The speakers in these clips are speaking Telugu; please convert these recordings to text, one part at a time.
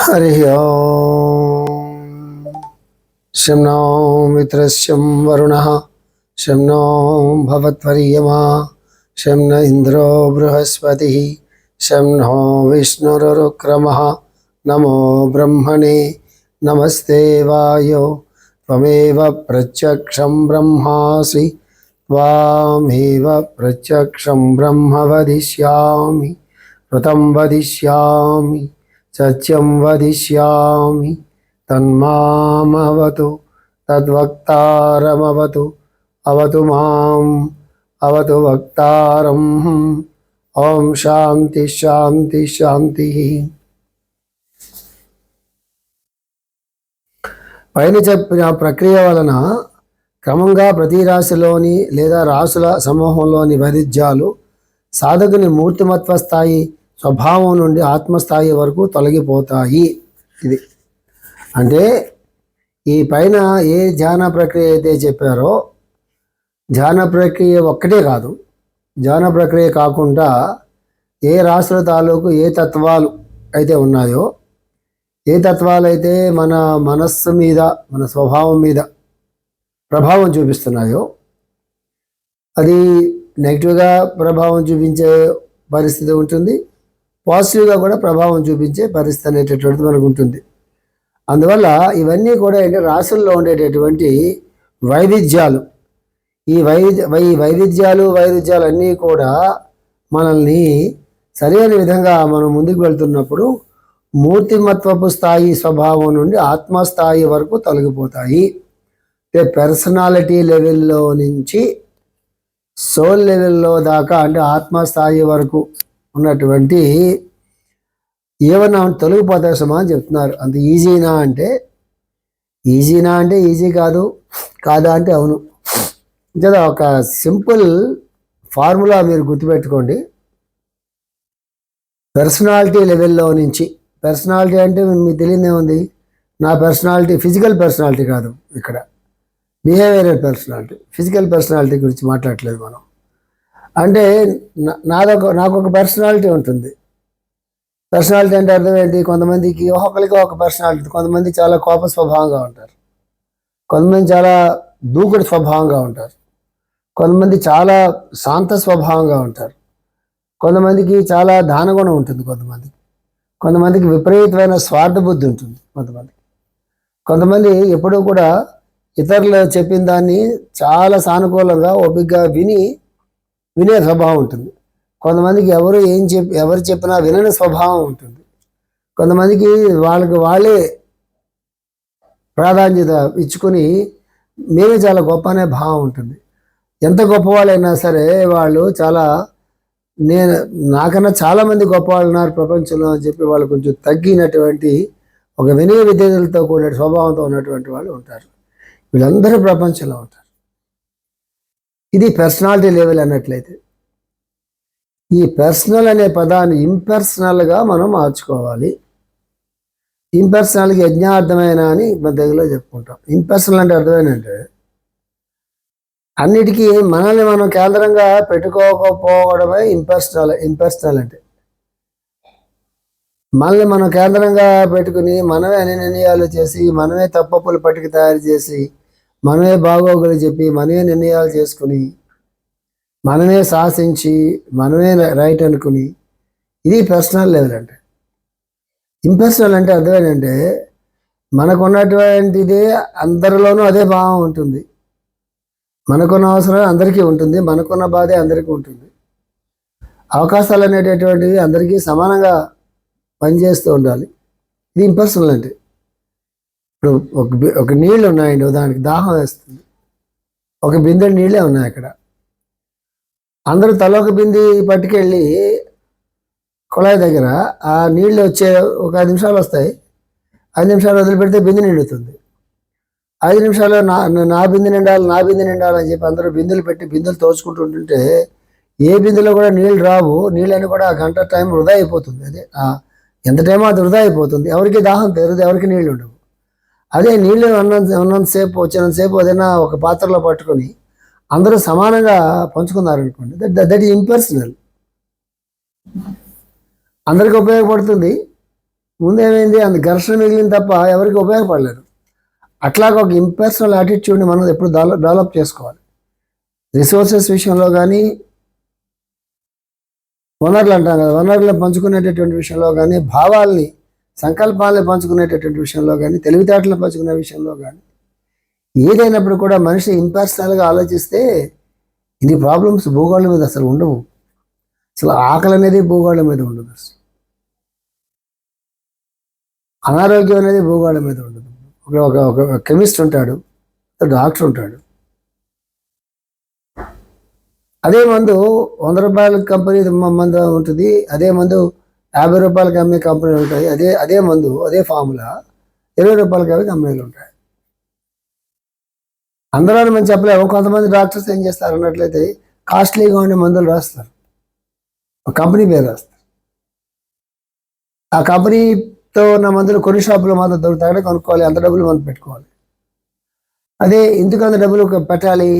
हरि ओम्। शं नो मित्रस्यं वरुणः। शं नो भवत्वर्यमा शं न इन्द्रो बृहस्पतिः। शं नो विष्णुरुक्रमः। नमो ब्रह्मणे। नमस्ते वायो। त्वमेव प्रत्यक्षं ब्रह्मासि। त्वामेव प्रत्यक्षं ब्रह्म वदिष्यामि। ऋतं वदिष्यामि। సత్యం వదిష్యామి తన్మామవతు తద్వక్తారమవతు అవతు మాం అవతు వక్తారం ఓం శాంతి శాంతి శాంతి పైన చెప్పిన ప్రక్రియ వలన క్రమంగా ప్రతి రాశిలోని లేదా రాసుల సమూహంలోని వైరుధ్యాలు సాధకుని మూర్తిమత్వ స్థాయి స్వభావం నుండి ఆత్మస్థాయి వరకు తొలగిపోతాయి. ఇది. అంటే ఈ పైన ఏ ధ్యాన ప్రక్రియ అయితే చెప్పారో ధ్యాన ప్రక్రియ ఒక్కటే కాదు. ధ్యాన ప్రక్రియ కాకుండా ఏ రాష్ట్ర తాలూకు ఏ తత్వాలు అయితే ఉన్నాయో ఏ తత్వాలు అయితే మన మనస్సు మీద మన స్వభావం మీద ప్రభావం చూపిస్తున్నాయో అది నెగిటివ్గా ప్రభావం చూపించే పరిస్థితి ఉంటుంది. పాజిటివ్గా కూడా ప్రభావం చూపించే పరిస్థితి అనేటటువంటిది మనకు ఉంటుంది అందువల్ల ఇవన్నీ కూడా ఏంటంటే రాసుల్లో ఉండేటటువంటి వైవిధ్యాలు. ఈ వైవిధ్య ఈ వైవిధ్యాలు వైవిధ్యాలు అన్నీ కూడా మనల్ని సరైన విధంగా మనం ముందుకు వెళ్తున్నప్పుడు మూర్తిమత్వపు స్థాయి స్వభావం నుండి ఆత్మస్థాయి వరకు తొలగిపోతాయి. అంటే పర్సనాలిటీ లెవెల్లో నుంచి సోల్ లెవెల్లో దాకా అంటే ఆత్మస్థాయి వరకు ఉన్నటువంటి ఏమన్నా తొలగిపోతాయి సమా అని చెప్తున్నారు. అంత ఈజీనా అంటే? ఈజీనా అంటే ఈజీ కాదు కాదా అంటే అవును. కదా ఒక సింపుల్ ఫార్ములా మీరు గుర్తుపెట్టుకోండి. పర్సనాలిటీ లెవెల్లో నుంచి పర్సనాలిటీ అంటే మీకు తెలియదేముంది నా పర్సనాలిటీ ఫిజికల్ పర్సనాలిటీ కాదు ఇక్కడ. బిహేవియరల్ పర్సనాలిటీ ఫిజికల్ పర్సనాలిటీ గురించి మాట్లాడలేదు మనం. అంటే నాదొక నాకు ఒక పర్సనాలిటీ ఉంటుంది. పర్సనాలిటీ అంటే అర్థం ఏంటి? కొంతమందికి ఒక్కొక్కరికి ఒక పర్సనాలిటీ కొంతమంది చాలా కోప స్వభావంగా ఉంటారు. కొంతమంది చాలా దూకుడు స్వభావంగా ఉంటారు. కొంతమంది చాలా శాంత స్వభావంగా ఉంటారు. కొంతమందికి చాలా దానగుణం ఉంటుంది కొంతమందికి. కొంతమందికి విపరీతమైన స్వార్థ బుద్ధి ఉంటుంది కొంతమందికి. కొంతమంది ఎప్పుడూ కూడా ఇతరులు చెప్పిన దాన్ని చాలా సానుకూలంగా ఓపికగా విని వినే స్వభావం ఉంటుంది. కొంతమందికి ఎవరు ఏం చెప్పి ఎవరు చెప్పినా వినని స్వభావం ఉంటుంది. కొంతమందికి వాళ్ళకి వాళ్ళే ప్రాధాన్యత ఇచ్చుకొని మేమే చాలా గొప్ప అనే భావం ఉంటుంది. ఎంత గొప్పవాళ్ళైనా సరే వాళ్ళు చాలా నేను నాకన్నా చాలామంది గొప్పవాళ్ళు ఉన్నారు ప్రపంచంలో అని చెప్పి వాళ్ళు కొంచెం తగ్గినటువంటి ఒక వినయ విధేయులతో కూడిన స్వభావంతో ఉన్నటువంటి వాళ్ళు ఉంటారు. వీళ్ళందరూ ప్రపంచంలో ఉంటారు. ఇది పర్సనాలిటీ లెవెల్ అన్నట్లయితే. ఈ పర్సనల్ అనే పదాన్ని ఇంపర్సనల్గా మనం మార్చుకోవాలి. ఇంపర్సనల్కి యజ్ఞార్థమైన అని మన దగ్గరలో చెప్పుకుంటాం. ఇంపర్సనల్ అంటే అర్థమేనంటే అన్నిటికీ మనల్ని మనం కేంద్రంగా పెట్టుకోకపోవడమే ఇంపర్సనల్ ఇంపర్సనల్ అంటే. మనల్ని మనం కేంద్రంగా పెట్టుకుని మనమే అన్ని నిర్ణయాలు చేసి మనమే తప్పప్పులు పట్టుకు తయారు చేసి మనమే బాగోగులు చెప్పి మనమే నిర్ణయాలు చేసుకుని మనమే శాసించి మనమే రైట్ అనుకుని ఇది పర్సనల్ లెవెల్ అంటే. ఇంపర్సనల్ అంటే అర్థమేంటంటే మనకున్నటువంటిది మనకున్నటువంటిదే అందరిలోనూ అదే భావం ఉంటుంది. మనకున్న అవసరం అందరికీ ఉంటుంది మనకున్న బాధే అందరికీ ఉంటుంది. అవకాశాలు అనేటటువంటివి అందరికీ సమానంగా పనిచేస్తూ ఉండాలి. ఇది ఇంపర్సనల్ అంటే. ఇప్పుడు ఒక ఒక నీళ్ళు ఉన్నాయండి దానికి దాహం వేస్తుంది. ఒక బిందె నీళ్ళే ఉన్నాయి అక్కడ. అందరూ తల ఒక బింది పట్టుకెళ్ళి కుళాయి దగ్గర ఆ నీళ్ళు వచ్చే ఒక ఐదు నిమిషాలు వస్తాయి. ఐదు నిమిషాలు వదిలిపెడితే బిందె నిండుతుంది. ఐదు నిమిషాలు నా నా బిందె నిండాలి నా బిందె నిండాలి అని చెప్పి అందరూ బిందెలు పెట్టి బిందెలు తోచుకుంటుంటుంటే ఏ బిందెలో కూడా నీళ్ళు రావు. నీళ్ళని కూడా ఆ గంట టైం వృధా అయిపోతుంది. అదే ఎంత టైమో అది వృధా అయిపోతుంది. ఎవరికి దాహం తెరదు ఎవరికి నీళ్ళు ఉండవు. అదే నీళ్ళు ఉన్నంత ఉన్నంతసేపు వచ్చినంతసేపు ఏదైనా ఒక పాత్రలో పట్టుకొని అందరూ సమానంగా పంచుకున్నారనుకోండి. దట్ దట్ ఈ ఇంపర్సనల్ అందరికి ఉపయోగపడుతుంది. ముందేమైంది? అంత ఘర్షణ మిగిలింది తప్ప ఎవరికి ఉపయోగపడలేదు. అట్లాగ ఒక ఇంపర్సనల్ యాటిట్యూడ్ని మనం ఎప్పుడు డెవలప్ డెవలప్ చేసుకోవాలి. రిసోర్సెస్ విషయంలో కానీ వనరులు అంటాం కదా వనరులను పంచుకునేటటువంటి విషయంలో కానీ భావాల్ని సంకల్పాలను పంచుకునేటటువంటి విషయంలో కానీ తెలివితేటలు పంచుకునే విషయంలో కానీ ఏదైనప్పుడు కూడా మనిషి ఇంపర్సనల్గా ఆలోచిస్తే ఇన్ని ప్రాబ్లమ్స్ భూగోళం మీద అసలు ఉండవు. అసలు ఆకలి అనేది భూగోళం మీద ఉండదు అసలు. అనారోగ్యం అనేది భూగోళం మీద ఉండదు. ఒక ఒక కెమిస్ట్ ఉంటాడు డాక్టర్ ఉంటాడు. అదే మందు వంద రూపాయల కంపెనీ మందు ఉంటుంది. అదే మందు యాభై రూపాయలకి అమ్మే కంపెనీలు ఉంటాయి. అదే అదే మందు అదే ఫార్ములా. ఇరవై రూపాయలకి అమ్మే కంపెనీలు ఉంటాయి. అందరూ అని మనం చెప్పలేము. కొంతమంది డాక్టర్స్ ఏం చేస్తారు అన్నట్లయితే కాస్ట్లీగా ఉండే మందులు రాస్తారు. ఒక కంపెనీ పేరు రాస్తారు. ఆ కంపెనీతో ఉన్న మందులు కొన్ని షాపులో మాత్రం దొరుకుతాయి. కొనుక్కోవాలి. అంత డబ్బులు మనం పెట్టుకోవాలి. అదే ఎందుకు అంత డబ్బులు పెట్టాలి?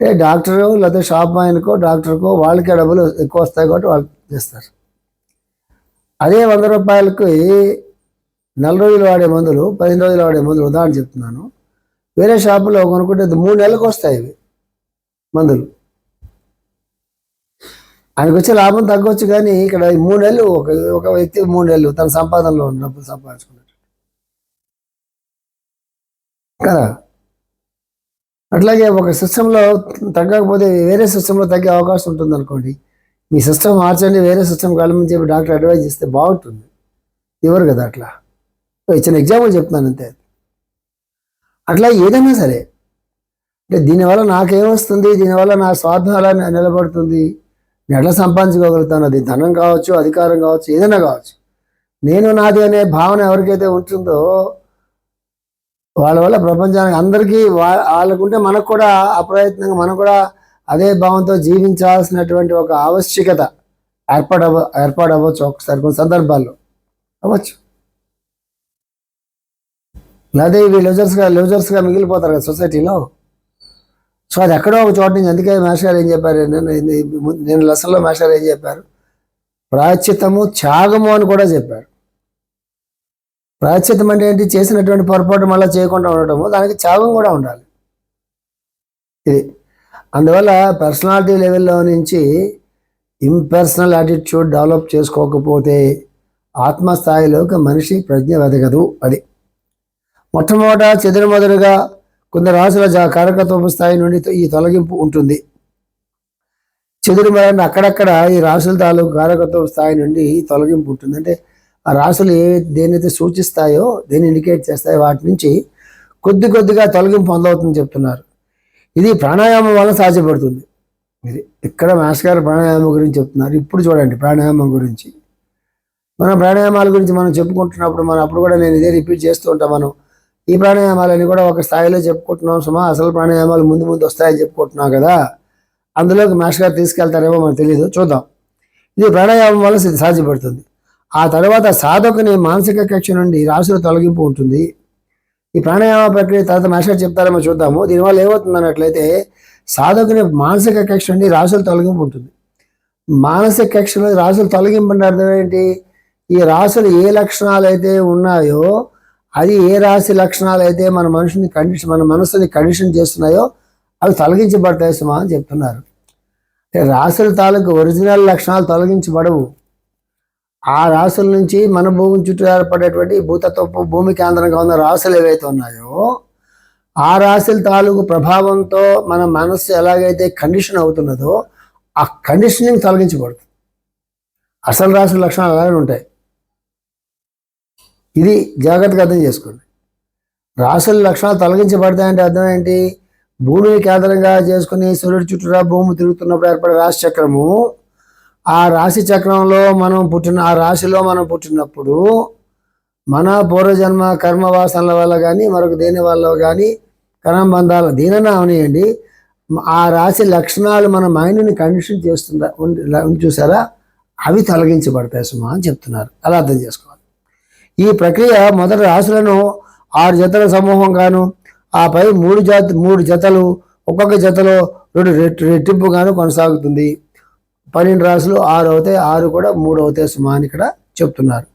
అంటే డాక్టరు లేకపోతే షాప్ ఆయనకో డాక్టర్కో వాళ్ళకే డబ్బులు ఎక్కువ వస్తాయి కాబట్టి వాళ్ళు చేస్తారు. అదే వంద రూపాయలకి నెల రోజులు వాడే మందులు పదిహేను రోజులు వాడే మందులు ఉదాహరణ చెప్తున్నాను. వేరే షాపులో కొనుక్కుంటే మూడు నెలలకు వస్తాయి ఇవి మందులు. ఆయనకు వచ్చే లాభం తగ్గొచ్చు కానీ ఇక్కడ మూడు నెలలు ఒక ఒక వ్యక్తి మూడు నెలలు తన సంపాదనలో ఉన్న డబ్బులు సంపాదించుకున్నాడు కదా? అట్లాగే ఒక సిస్టంలో తగ్గకపోతే వేరే సిస్టంలో తగ్గే అవకాశం ఉంటుంది అనుకోండి మీ సిస్టమ్ మార్చండి వేరే సిస్టమ్ కలమని చెప్పి డాక్టర్ అడ్వైజ్ ఇస్తే బాగుంటుంది. ఇవ్వరు కదా అట్లా? ఇచ్చిన ఎగ్జాంపుల్ చెప్తున్నాను అంతే. అట్లా ఏదైనా సరే అంటే దీనివల్ల నాకేమొస్తుంది దీనివల్ల నా స్వార్థం నిలబడుతుంది నేను ఎట్లా సంపాదించుకోగలుగుతాను అది ధనం కావచ్చు అధికారం కావచ్చు ఏదైనా కావచ్చు. నేను నాది అనే భావన ఎవరికైతే ఉంటుందో వాళ్ళ వల్ల ప్రపంచానికి అందరికీ వా- వాళ్ళకుంటే మనకు కూడా అప్రయత్నంగా మనం కూడా అదే భావంతో జీవించాల్సినటువంటి ఒక ఆవశ్యకత ఏర్పాటు ఏర్పాటు అవ్వచ్చు ఒకసారి కొన్ని సందర్భాల్లో. అవ్వచ్చు. లేదా ఇవి లూజర్స్గా లూజర్స్గా మిగిలిపోతారు కదా సొసైటీలో. సో అది ఎక్కడో ఒక చోట నుంచి అందుకే మాస్టర్ గారు ఏం చెప్పారు నేను నేను లెసన్లో మాస్టర్ గారు ఏం చెప్పారు? ప్రాయశ్చిత్తము త్యాగము అని కూడా చెప్పారు. ప్రాయశ్చిత్తం అంటే ఏంటి? చేసినటువంటి పొరపాటు మళ్ళీ చేయకుండా ఉండటము దానికి త్యాగం కూడా ఉండాలి. ఇది అందువల్ల పర్సనాలిటీ లెవెల్లో నుంచి ఇంపర్సనల్ యాటిట్యూడ్ డెవలప్ చేసుకోకపోతే ఆత్మస్థాయిలోకి మనిషి ప్రజ్ఞ వెదగదు అది. మొట్టమొదట చెదురుమదురుగా కొందరు రాసుల జా కారకత్వపు స్థాయి నుండి ఈ తొలగింపు ఉంటుంది. చెదురుమదని అక్కడక్కడ ఈ రాసుల తాలూకు కారకత్వ స్థాయి నుండి తొలగింపు ఉంటుంది. అంటే ఆ రాసులు ఏ దేనైతే సూచిస్తాయో దేన్ని ఇండికేట్ చేస్తాయో వాటి నుంచి కొద్ది కొద్దిగా తొలగింపు పొందవుతుందని చెప్తున్నారు. ఇది ప్రాణాయామం వల్ల సాధ్యపడుతుంది. ఇది ఇక్కడ మాస్టర్ గారు ప్రాణాయామం గురించి చెప్తున్నారు. ఇప్పుడు చూడండి ప్రాణాయామం గురించి. మన ప్రాణాయామాల గురించి మనం చెప్పుకుంటున్నప్పుడు మనం అప్పుడు కూడా నేను ఇదే రిపీట్ చేస్తూ ఉంటాం మనం. ఈ ప్రాణాయామాలన్నీ కూడా ఒక స్థాయిలో చెప్పుకుంటున్నాం సుమా. అసలు ప్రాణాయామాలు ముందు ముందు వస్తాయని చెప్పుకుంటున్నాం కదా. అందులోకి మాస్టర్ గారు తీసుకెళ్తారేమో మనకు తెలియదు చూద్దాం. ఇది ప్రాణాయామం వల్ల ఇది సాధ్యపడుతుంది. ఆ తర్వాత సాధకుని మానసిక కక్ష నుండి రాసుల తొలగింపు ఉంటుంది. ఈ ప్రాణాయామ ప్రక్రియ తర్వాత మాస్టర్ చెప్తారేమో చూద్దాము. దీనివల్ల ఏమవుతుంది అన్నట్లయితే సాధకుని మానసిక కక్ష నుండి రాసుల తొలగింపు ఉంటుంది. మానసిక కక్షలో రాసులు తొలగింపు అంటే అర్థం ఏంటి? ఈ రాసులు ఏ లక్షణాలు అయితే ఉన్నాయో అది ఏ రాశి లక్షణాలు అయితే మన మనుషుని కండిషన్ మన మనసుని కండిషన్ చేస్తున్నాయో అవి తొలగించబడతాయి సుమా అని చెప్తున్నారు. రాసుల తాలూకు ఒరిజినల్ లక్షణాలు తొలగించబడవు. ఆ రాసుల నుంచి మన భూమి చుట్టూ ఏర్పడేటువంటి భూతత్వపు భూమి కేంద్రంగా ఉన్న రాసులు ఏవైతే ఉన్నాయో ఆ రాశుల తాలూకు ప్రభావంతో మన మనస్సు ఎలాగైతే కండిషన్ అవుతున్నదో ఆ కండిషనింగ్ తొలగించబడుతుంది అసలు రాశుల లక్షణాలు అలాగే ఉంటాయి. ఇది జాగ్రత్తగా అర్థం చేసుకోండి. రాసుల లక్షణాలు తొలగించబడతాయంటే అర్థం ఏంటి? భూమిని కేంద్రంగా చేసుకుని సూర్యుడి చుట్టూరా భూమి తిరుగుతున్నప్పుడు ఏర్పడే రాశి చక్రము ఆ రాశి చక్రంలో మనం పుట్టిన ఆ రాశిలో మనం పుట్టినప్పుడు మన పూర్వజన్మ కర్మ వాసనల వల్ల కానీ మరొక దేని వల్ల కానీ కర్మబంధాల దీనన్నా అవనియండి. ఆ రాశి లక్షణాలు మన మైండ్ని కండిషన్ చేస్తుందా ఉండి చూసారా? అవి తొలగించబడతాయి సుమా అని చెప్తున్నారు. అలా అర్థం చేసుకోవాలి. ఈ ప్రక్రియ మొదటి రాశులను ఆరు జతల సమూహంగాను ఆపై మూడు జాతి మూడు జతలు ఒక్కొక్క జతలో రెండు రెట్ రెట్టింపుగాను కొనసాగుతుంది. పన్నెండు రాసులు ఆరు అవుతాయి ఆరు కూడా మూడు అవుతాయి సుమా అని ఇక్కడ చెప్తున్నారు.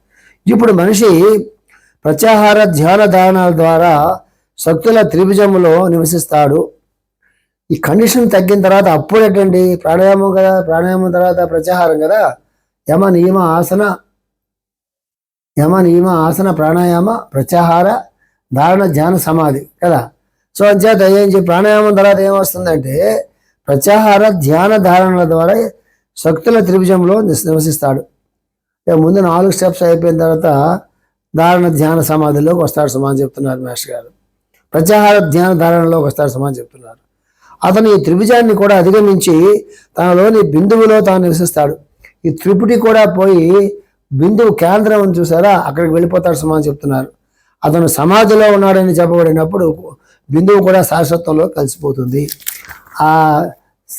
ఇప్పుడు మనిషి ప్రత్యాహార ధ్యాన దానాల ద్వారా శక్తుల త్రిభుజములో నివసిస్తాడు. ఈ కండిషన్ తగ్గిన తర్వాత అప్పుడు అప్పుడేటండి ప్రాణాయామం కదా ప్రాణాయామం తర్వాత ప్రత్యాహారం కదా. యమ నియమ ఆసన. యమ నియమ ఆసన ప్రాణాయామ ప్రత్యాహార ధారణ ధ్యాన సమాధి కదా. సో అంచేత ఏం చెప్పి ప్రాణాయామం తర్వాత ఏమొస్తుందంటే ప్రత్యాహార ధ్యాన ధారణల ద్వారా శక్తుల త్రిభుజంలో నివసిస్తాడు. ముందు నాలుగు స్టెప్స్ అయిపోయిన తర్వాత ధారణ ధ్యాన సమాధిలోకి వస్తాడు సమాన్ చెప్తున్నారు మాస్టర్ గారు. ప్రత్యాహార ధ్యాన ధారణలోకి వస్తాడు సమాన్ చెప్తున్నారు. అతను ఈ త్రిభుజాన్ని కూడా అధిగమించి తనలోని బిందువులో తాను నివసిస్తాడు. ఈ త్రిపుటి కూడా పోయి బిందువు కేంద్రం చూసారా అక్కడికి వెళ్ళిపోతాడు సమాధి చెప్తున్నారు. అతను సమాధిలో ఉన్నాడని చెప్పబడినప్పుడు బిందువు కూడా శాశ్వతంలో కలిసిపోతుంది. ఆ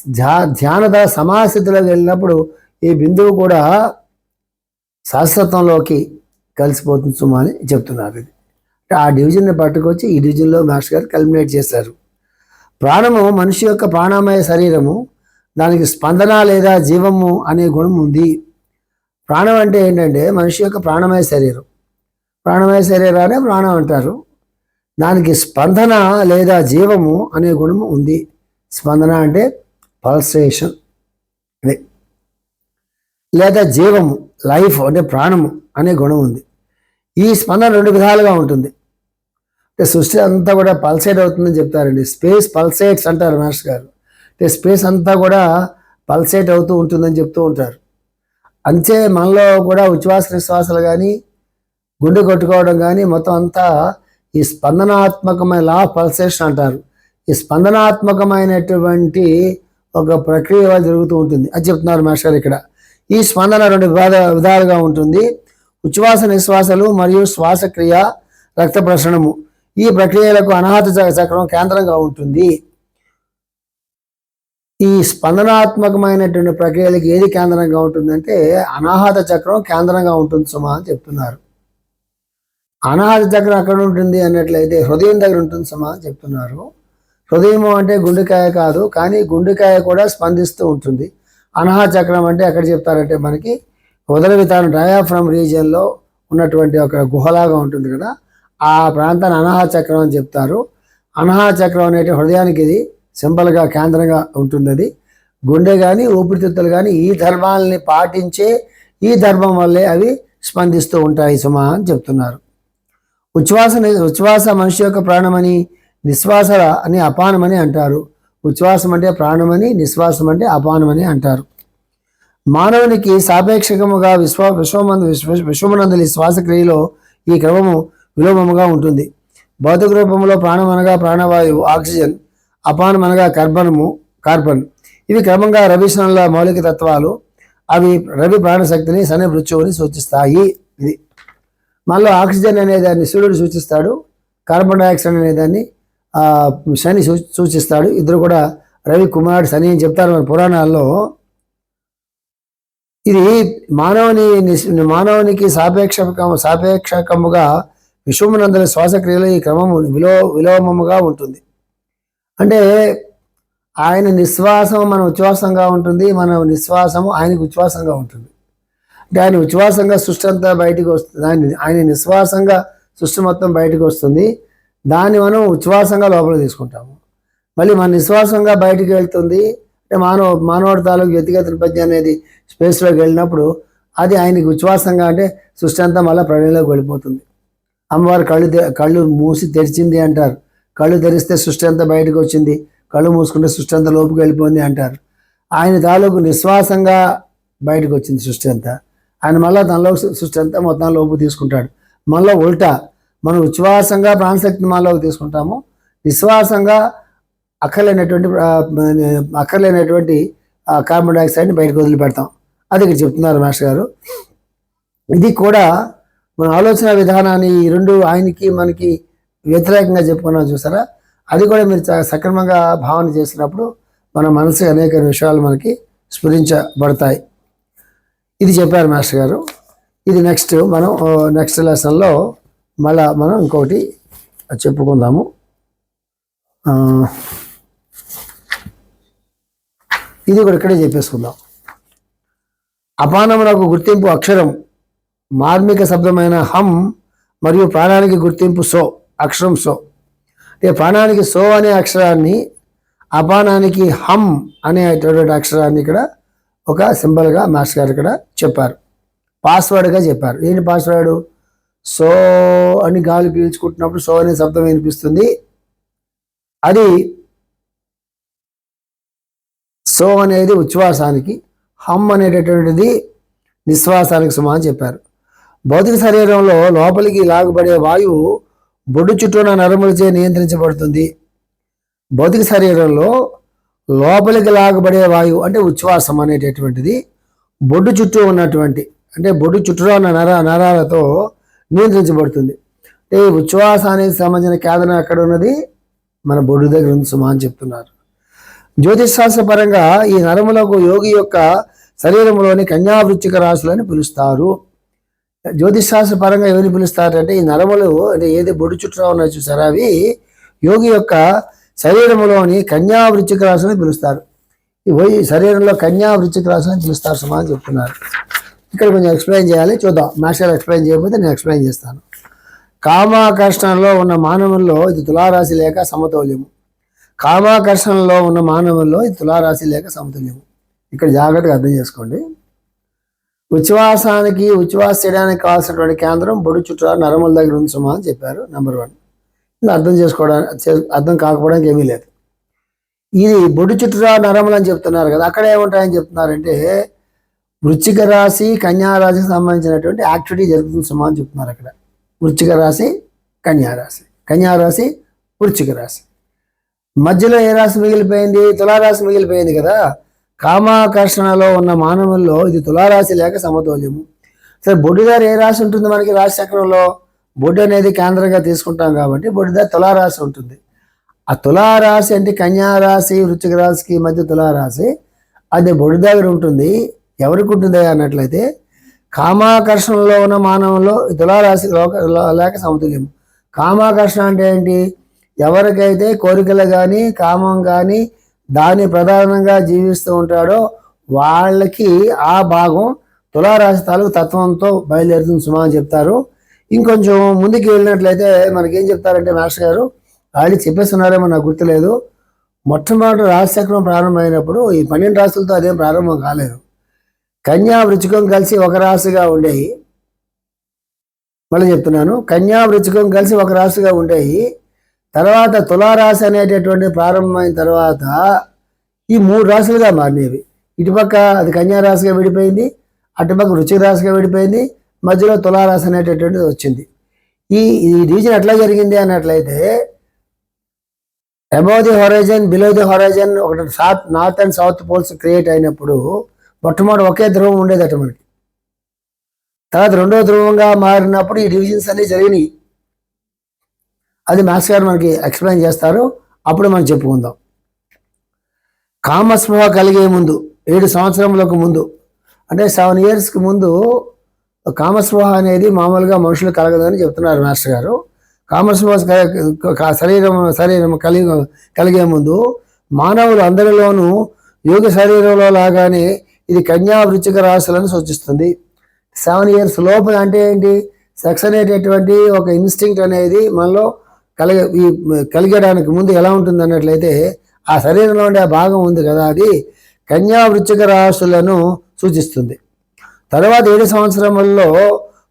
ధ్యా ధ్యానద సమాస్థితిలోకి వెళ్ళినప్పుడు ఈ బిందువు కూడా శాశ్వతంలోకి కలిసిపోతుంది సుమా అని చెప్తున్నారు ఇది. అంటే ఆ డివిజన్ని పట్టుకొచ్చి ఈ డివిజన్లో మాస్టర్ గారు కల్మినేట్ చేశారు. ప్రాణము మనిషి యొక్క ప్రాణమయ శరీరము దానికి స్పందన లేదా జీవము అనే గుణం ఉంది. ప్రాణం అంటే ఏంటంటే మనిషి యొక్క ప్రాణమయ శరీరం. ప్రాణమయ శరీరాన్ని ప్రాణం అంటారు. దానికి స్పందన లేదా జీవము అనే గుణము ఉంది. స్పందన అంటే పల్సేషన్. అదే లేదా జీవము లైఫ్ అంటే ప్రాణము అనే గుణం ఉంది. ఈ స్పందన రెండు విధాలుగా ఉంటుంది. అంటే సృష్టి అంతా కూడా పల్సేట్ అవుతుందని చెప్తారండి. స్పేస్ పల్సేట్స్ అంటారు మాస్టర్ గారు. అంటే స్పేస్ అంతా కూడా పల్సేట్ అవుతూ ఉంటుందని చెప్తూ ఉంటారు. అంతే మనలో కూడా ఉచ్ఛ్వాస నిశ్వాసాలు కానీ గుండె కొట్టుకోవడం కానీ మొత్తం అంతా ఈ స్పందనాత్మకమైన లా పల్సేషన్ అంటారు. ఈ స్పందనాత్మకమైనటువంటి ఒక ప్రక్రియ జరుగుతూ ఉంటుంది. అది చెప్తున్నారు మాస్టర్ ఇక్కడ. ఈ స్పందన రెండు విధాల విధాలుగా ఉంటుంది. ఉచ్ఛ్వాస నిశ్వాసలు మరియు శ్వాసక్రియ రక్త ప్రసరణము. ఈ ప్రక్రియలకు అనాహత చక్రం కేంద్రంగా ఉంటుంది. ఈ స్పందనాత్మకమైనటువంటి ప్రక్రియలకు ఏది కేంద్రంగా ఉంటుందంటే అనాహత చక్రం కేంద్రంగా ఉంటుంది సుమా అని చెప్తున్నారు. అనాహత చక్రం అక్కడ ఉంటుంది అన్నట్లయితే హృదయం దగ్గర ఉంటుంది సుమా అని చెప్తున్నారు. హృదయం అంటే గుండెకాయ కాదు కానీ గుండెకాయ కూడా స్పందిస్తూ ఉంటుంది. అనహ చక్రం అంటే ఎక్కడ చెప్తారంటే మనకి ఉదర డయాఫ్రమ్ రీజియన్లో ఉన్నటువంటి ఒక గుహలాగా ఉంటుంది కదా ఆ ప్రాంతాన్ని అనహా చక్రం అని చెప్తారు. అనహ చక్రం అనేటి హృదయానికి ఇది సింబల్గా కేంద్రంగా ఉంటుంది అది గుండె కానీ ఊపిరితిత్తులు కానీ ఈ ధర్మాలని పాటించే ఈ ధర్మం వల్లే అవి స్పందిస్తూ ఉంటాయి సుమా అని చెప్తున్నారు. ఉచ్ఛ్వాస ఉచ్ఛ్వాస మనిషి యొక్క ప్రాణమని నిశ్వాస అని అపానమని అంటారు. ఉచ్ఛ్వాసం అంటే ప్రాణమని నిశ్వాసం అంటే అపానమని అంటారు. మానవునికి సాపేక్షకముగా విశ్వ విశ్వమందు విశ్వ విశ్వమునందలి శ్వాసక్రియలో ఈ క్రమము విలోమముగా ఉంటుంది. భౌతిక రూపంలో ప్రాణం అనగా ప్రాణవాయువు ఆక్సిజన్ అపానం అనగా కార్బనము కార్బన్. ఇవి క్రమంగా రవిశనంల మౌలిక తత్వాలు. అవి రవి ప్రాణశక్తిని శని మృత్యువుని సూచిస్తాయి. ఇది మనలో ఆక్సిజన్ అనే దాన్ని సూర్యుడు సూచిస్తాడు. కార్బన్ డైఆక్సైడ్ అనే దాన్ని శని సూచిస్తాడు. ఇద్దరు కూడా రవి కుమారుడు శని అని చెప్తారు మన పురాణాల్లో. ఇది మానవుని మానవునికి సాపేక్ష సాపేక్షకముగా విశ్వమునందరి శ్వాసక్రియలో ఈ క్రమము విలో విలోమముగా ఉంటుంది. అంటే ఆయన నిశ్వాసం మన ఉచ్ఛ్వాసంగా ఉంటుంది మన నిశ్వాసము ఆయనకు ఉచ్ఛ్వాసంగా ఉంటుంది. అంటే ఆయన ఉచ్ఛ్వాసంగా సృష్టి అంతా బయటకు వస్తుంది ఆయన ఆయన నిశ్వాసంగా సృష్టి మొత్తం బయటకు వస్తుంది. దాన్ని మనం ఉచ్ఛ్వాసంగా లోపల తీసుకుంటాము. మళ్ళీ మన నిశ్వాసంగా బయటికి వెళ్తుంది. అంటే మానవ మానవుడి తాలూకు వ్యక్తిగత ప్రజ్ఞ అనేది స్పేస్లోకి వెళ్ళినప్పుడు అది ఆయనకి ఉచ్ఛ్వాసంగా అంటే సృష్టి అంతా మళ్ళీ ప్రళయంలోకి వెళ్ళిపోతుంది. అమ్మవారు కళ్ళు కళ్ళు మూసి తెరిచింది అంటారు. కళ్ళు తెరిస్తే సృష్టి అంతా బయటకు వచ్చింది. కళ్ళు మూసుకుంటే సృష్టి అంతా లోపుకి వెళ్ళిపోయింది అంటారు. ఆయన తాలూకు నిశ్వాసంగా బయటకు వచ్చింది సృష్టి అంతా. ఆయన మళ్ళీ తనలో సృష్టి అంతా మొత్తం లోపు తీసుకుంటాడు. మళ్ళీ ఉల్టా మనం ఉచ్ఛ్వాసంగా ప్రాణశక్తిని మనలోకి తీసుకుంటాము. నిశ్వాసంగా అక్కర్లేనటువంటి అక్కర్లేనటువంటి కార్బన్ డైఆక్సైడ్ని బయటకు వదిలిపెడతాం. అది ఇక్కడ చెప్తున్నారు మాస్టర్ గారు. ఇది కూడా మన ఆలోచన విధానాన్ని ఈ రెండు ఆయనకి మనకి వ్యతిరేకంగా చెప్పుకున్నాం చూసారా? అది కూడా మీరు సక్రమంగా భావన చేసినప్పుడు మన మనసు అనేక విషయాలు మనకి స్ఫురించబడతాయి. ఇది చెప్పారు మాస్టర్ గారు. ఇది నెక్స్ట్ మనం నెక్స్ట్ లెసన్లో మళ్ళా మనం ఇంకొకటి చెప్పుకుందాము. ఇది కూడా ఇక్కడే చెప్పేసుకుందాం. అపానమునకు గుర్తింపు అక్షరం మార్మిక శబ్దమైన హం మరియు ప్రాణానికి గుర్తింపు సో అక్షరం సో. అంటే ప్రాణానికి సో అనే అక్షరాన్ని అపానానికి హమ్ అనేటటువంటి అక్షరాన్ని ఇక్కడ ఒక సింబల్గా మాస్టర్ గారు ఇక్కడ చెప్పారు. పాస్వర్డ్గా చెప్పారు. ఏంటి పాస్వర్డ్? సో అని గాలి పీల్చుకుంటున్నప్పుడు సో అనే శబ్దం వినిపిస్తుంది. అది సో అనేది ఉచ్ఛ్వాసానికి హమ్ అనేటటువంటిది నిశ్వాసానికి సుమా అని చెప్పారు. భౌతిక శరీరంలో లోపలికి లాగబడే వాయువు బొడ్డు చుట్టూన నరములచే నియంత్రించబడుతుంది. భౌతిక శరీరంలో లోపలికి లాగబడే వాయువు అంటే ఉచ్ఛ్వాసం అనేటటువంటిది బొడ్డు చుట్టూ ఉన్నటువంటి అంటే బొడ్డు చుట్టూ ఉన్న నర నరాలతో నియంత్రించబడుతుంది. అంటే ఈ ఉచ్ఛ్వాసానికి సంబంధించిన కేంద్రం ఎక్కడ ఉన్నది? మన బొడ్డు దగ్గర ఉంది సుమా అని చెప్తున్నారు. జ్యోతిష్ పరంగా ఈ నరములకు యోగి యొక్క శరీరంలోని కన్యావృచ్చిక అని పిలుస్తారు. జ్యోతిష్ శాస్త్ర పరంగా ఎవరిని పిలుస్తారంటే ఈ నరములు అంటే ఏది బొడ్డు చుట్టూ ఉన్నాయో చూసారా అవి? యోగి యొక్క శరీరంలోని కన్యా వృచ్చిక రాశులని పిలుస్తారు. ఈ శరీరంలో కన్యా వృచ్చిక రాశులని పిలుస్తారు సుమా అని చెప్తున్నారు. ఇక్కడ కొంచెం ఎక్స్ప్లెయిన్ చేయాలి. చూద్దాం. మాస్టర్ ఎక్స్ప్లెయిన్ చేయకపోతే నేను ఎక్స్ప్లెయిన్ చేస్తాను. కామాకర్షణలో ఉన్న మానవుల్లో ఇది తులారాశి లేక సమతౌల్యము. కామాకర్షణలో ఉన్న మానవుల్లో ఇది తులారాశి లేక సమతుల్యము. ఇక్కడ జాగ్రత్తగా అర్థం చేసుకోండి. ఉచ్ఛ్వాసానికి ఉచ్ఛ్వాస చేయడానికి కావాల్సినటువంటి కేంద్రం బొడు చుట్టూ నరముల దగ్గర ఉంది సుమా అని చెప్పారు నెంబర్ వన్ ఇది అర్థం చేసుకోవడానికి అర్థం కాకపోవడానికి ఏమీ లేదు. ఇది బొడు చుట్టూ నరములు అని చెప్తున్నారు కదా అక్కడ ఏముంటాయని చెప్తున్నారంటే వృచ్చిక రాశి కన్యారాశికి సంబంధించినటువంటి యాక్టివిటీ జరుగుతుంది సుమా అని చెప్తున్నారు అక్కడ. వృచ్చిక రాశి కన్యారాశి కన్యారాశి కన్యా రాశి వృచ్చిక రాశి. మధ్యలో ఏ రాశి మిగిలిపోయింది? తులారాశి మిగిలిపోయింది కదా. కామాకర్షణలో ఉన్న మానవుల్లో ఇది తులారాశి లేక సమతౌల్యము. సరే బొడ్డుదారు ఏ రాశి ఉంటుంది మనకి రాశి చక్రంలో బొడ్డు అనేది కేంద్రంగా తీసుకుంటాం కాబట్టి బొడ్డుదారు తులారాశి ఉంటుంది. ఆ తులారాశి అంటే కన్యారాశి వృచ్చిక రాశికి మధ్య తులారాశి. అది బొడ్డు దగ్గర ఉంటుంది. ఎవరికి ఉంటుంది అన్నట్లయితే కామాకర్షణలో ఉన్న మానవంలో తులారాశి లోక లేక సమతుల్యం. కామాకర్షణ అంటే ఏంటి? ఎవరికైతే కోరికలు కానీ కామం కానీ దాన్ని ప్రధానంగా జీవిస్తూ ఉంటాడో వాళ్ళకి ఆ భాగం తులారాశి తాలూకు తత్వంతో బయలుదేరుతుంది సుమా అని చెప్తారు. ఇంకొంచెం ముందుకు వెళ్ళినట్లయితే మనకేం చెప్తారంటే మాస్టర్ గారు వాళ్ళు చెప్పేస్తున్నారేమో నాకు గుర్తులేదు. మొట్టమొదటి రాశిచక్రం ప్రారంభమైనప్పుడు ఈ పన్నెండు రాశులతో అదేం ప్రారంభం కాలేదు. కన్యా వృచ్చికం కలిసి ఒక రాశిగా ఉండేవి మళ్ళీ చెప్తున్నాను కన్యా వృచ్చికం కలిసి ఒక రాశిగా ఉండేవి తర్వాత తులారాశి అనేటటువంటి ప్రారంభమైన తర్వాత ఈ మూడు రాశులుగా మారినవి. ఇటుపక్క అది కన్యా రాశిగా విడిపోయింది అటుపక్క రుచిక రాశిగా విడిపోయింది మధ్యలో తులారాశి అనేటటువంటిది వచ్చింది. ఈ ఈ రీజన్ ఎట్లా జరిగింది అన్నట్లయితే above the horizon below the horizon ఒకటి south north and south poles create అయినప్పుడు మొట్టమొదటి ఒకే ధ్రువం ఉండేదట మనకి. తర్వాత రెండో ధ్రువంగా మారినప్పుడు ఈ డివిజన్స్ అన్ని జరిగినాయి. అది మాస్ గారు మనకి ఎక్స్ప్లెయిన్ చేస్తారు. అప్పుడు మనం చెప్పుకుందాం. కామస్పృహ కలిగే ముందు ఏడు సంవత్సరములకు ముందు అంటే సెవెన్ ఇయర్స్కి ముందు కామస్పృహ అనేది మామూలుగా మనుషులు కలగదని చెప్తున్నారు మాస్టర్ గారు. కామస్పృహ శరీరం శరీరం కలిగి కలిగే ముందు మానవులు అందరిలోనూ యోగ శరీరంలో లాగానే ఇది కన్యా వృచ్చిక రాశులను సూచిస్తుంది. సెవెన్ ఇయర్స్ లోపల అంటే ఏంటి? సెక్స్ అనేటటువంటి ఒక ఇన్స్టింక్ట్ అనేది మనలో కలిగ ఈ కలిగడానికి ముందు ఎలా ఉంటుంది అన్నట్లయితే ఆ శరీరంలో ఉండే ఆ భాగం ఉంది కదా అది కన్యా వృచ్చిక రాశులను సూచిస్తుంది. తర్వాత ఏడు సంవత్సరముల్లో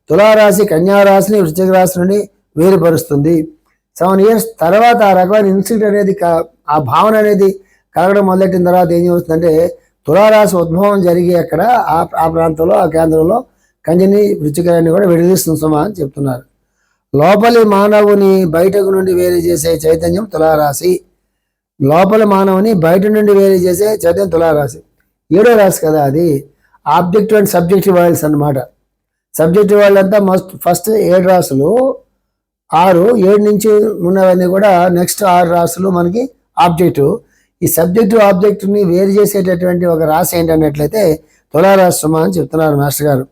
తులారాశి కన్యారాశిని వృశ్చిక రాశి నుండి వేరుపరుస్తుంది. సెవెన్ ఇయర్స్ తర్వాత ఆ రకమైన ఇన్స్టింక్ట్ అనేది ఆ భావన అనేది కలగడం మొదలెట్టిన తర్వాత ఏం చేస్తుందంటే తులారాశి ఉద్భవం జరిగి అక్కడ ఆ ఆ ప్రాంతంలో ఆ కేంద్రంలో కంజని వృచ్చికాన్ని కూడా విడదీస్తుంది సుమా అని చెప్తున్నారు. లోపలి మానవుని బయటకు నుండి వేరు చేసే చైతన్యం తులారాశి. లోపల మానవుని బయట నుండి వేరు చేసే చైతన్యం తులారాశి. ఏడో రాశి కదా అది. ఆబ్జెక్టివ్ అండ్ సబ్జెక్టివ్ వరల్డ్స్ అన్నమాట. సబ్జెక్టివ్ వాళ్ళంతా మస్ట్ ఫస్ట్ ఏడు రాసులు ఆరు ఏడు నుంచి ఉన్నవన్నీ కూడా నెక్స్ట్ ఆరు రాసులు మనకి ఆబ్జెక్టివ్. ఈ సబ్జెక్టు ఆబ్జెక్టుని వేరు చేసేటటువంటి ఒక రాశి ఏంటన్నట్లయితే తులారాశి అని చెప్తున్నారు మాస్టర్ గారు.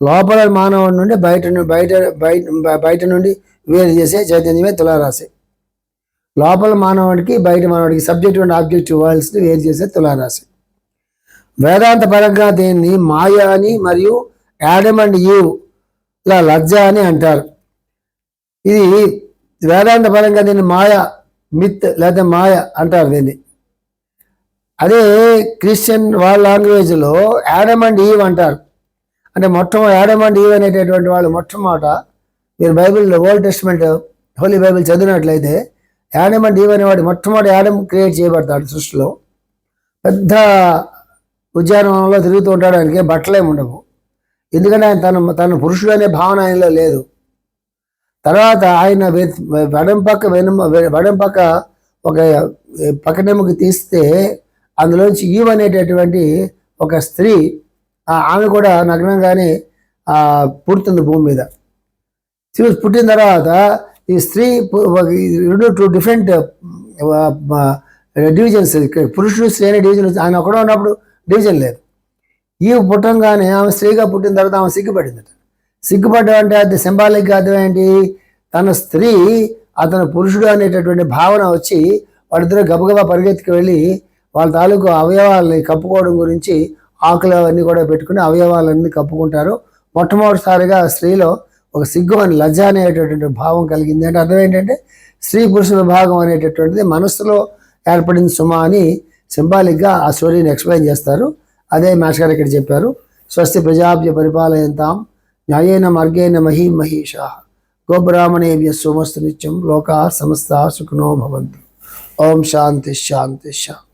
లోపల మానవుడి నుండి బయట బయట బయట బయట నుండి వేరు చేసే చైతన్యమే తులారాశి. లోపల మానవుడికి బయట మానవుడికి సబ్జెక్టు అండ్ ఆబ్జెక్టివ్ వరల్డ్స్ని వేరు చేసే తులారాశి. వేదాంత పరంగా దీన్ని మాయా అని మరియు యాడమ్ అండ్ యూ ఇలా లజ్జ అని అంటారు. ఇది వేదాంత పరంగా దీన్ని మాయ మిత్ లేదా మాయ అంటారు దీన్ని. అదే క్రిస్టియన్ వాళ్ళ లాంగ్వేజ్లో యాడమ్ అండ్ ఈవ్ అంటారు. అంటే మొత్తం యాడమ్ అండ్ ఈవ్ అనేటటువంటి వాళ్ళు మొట్టమొదట మీరు Bible old testament holy Bible చదివినట్లయితే యాడమ్ అండ్ ఈవ్ అనేవాడు మొట్టమొదటి యాడమ్ క్రియేట్ చేయబడతాడు సృష్టిలో. పెద్ద ఉద్యానవనంలో తిరుగుతూ ఉంటాడు ఆయనకి బట్టలేం ఉండవు. ఎందుకంటే ఆయన తన తన పురుషుడు అనే భావన ఆయనలో లేదు. తర్వాత ఆయన వెడం పక్క వెనుమ వెడం పక్క ఒక పక్కనెముక తీస్తే అందులోంచి ఈవ్ అనేటటువంటి ఒక స్త్రీ ఆమె కూడా నగ్నంగానే పుడుతుంది భూమి మీద. చూ- పుట్టిన తర్వాత ఈ స్త్రీ రెండు టూ డిఫరెంట్ డివిజన్స్ పురుషుడు స్త్రీ అనే డివిజన్ ఆయన ఒకడో ఉన్నప్పుడు డివిజన్ లేదు. ఈ పుట్టంగానే ఆమె స్త్రీగా పుట్టిన తర్వాత ఆమె సిగ్గుపడిందట. సిగ్గుపడ్డం అంటే అది సింబాలిక్ అర్థం ఏంటి తన స్త్రీ అతను పురుషుడు అనేటటువంటి భావన వచ్చి వాడిద్దరూ గబగబా పరిగెత్తుకు వెళ్ళి వాళ్ళ తాలూకు అవయవాలని కప్పుకోవడం గురించి ఆకులు అవన్నీ కూడా పెట్టుకుని అవయవాలన్నీ కప్పుకుంటారు. మొట్టమొదటిసారిగా స్త్రీలో ఒక సిగ్గు అని లజ్జ అనేటటువంటి భావం కలిగింది. అంటే అర్థం ఏంటంటే స్త్రీ పురుష విభాగం అనేటటువంటిది మనస్సులో ఏర్పడింది సుమా అని సింబాలిక్గా ఆ స్టోరీని ఎక్స్ప్లెయిన్ చేస్తారు. అదే మాస్టర్ గారు ఇక్కడ చెప్పారు. స్వస్తి ప్రజాభ్య పరిపాలయంతాం న్యాయేన మార్గేణ మహీ మహిష గోబ్రాహ్మణేభ్య సోమస్తు నిత్యం లోకా సమస్త సుఖనో భవంతు. ఓం శాంతి శాంతి శాంతి.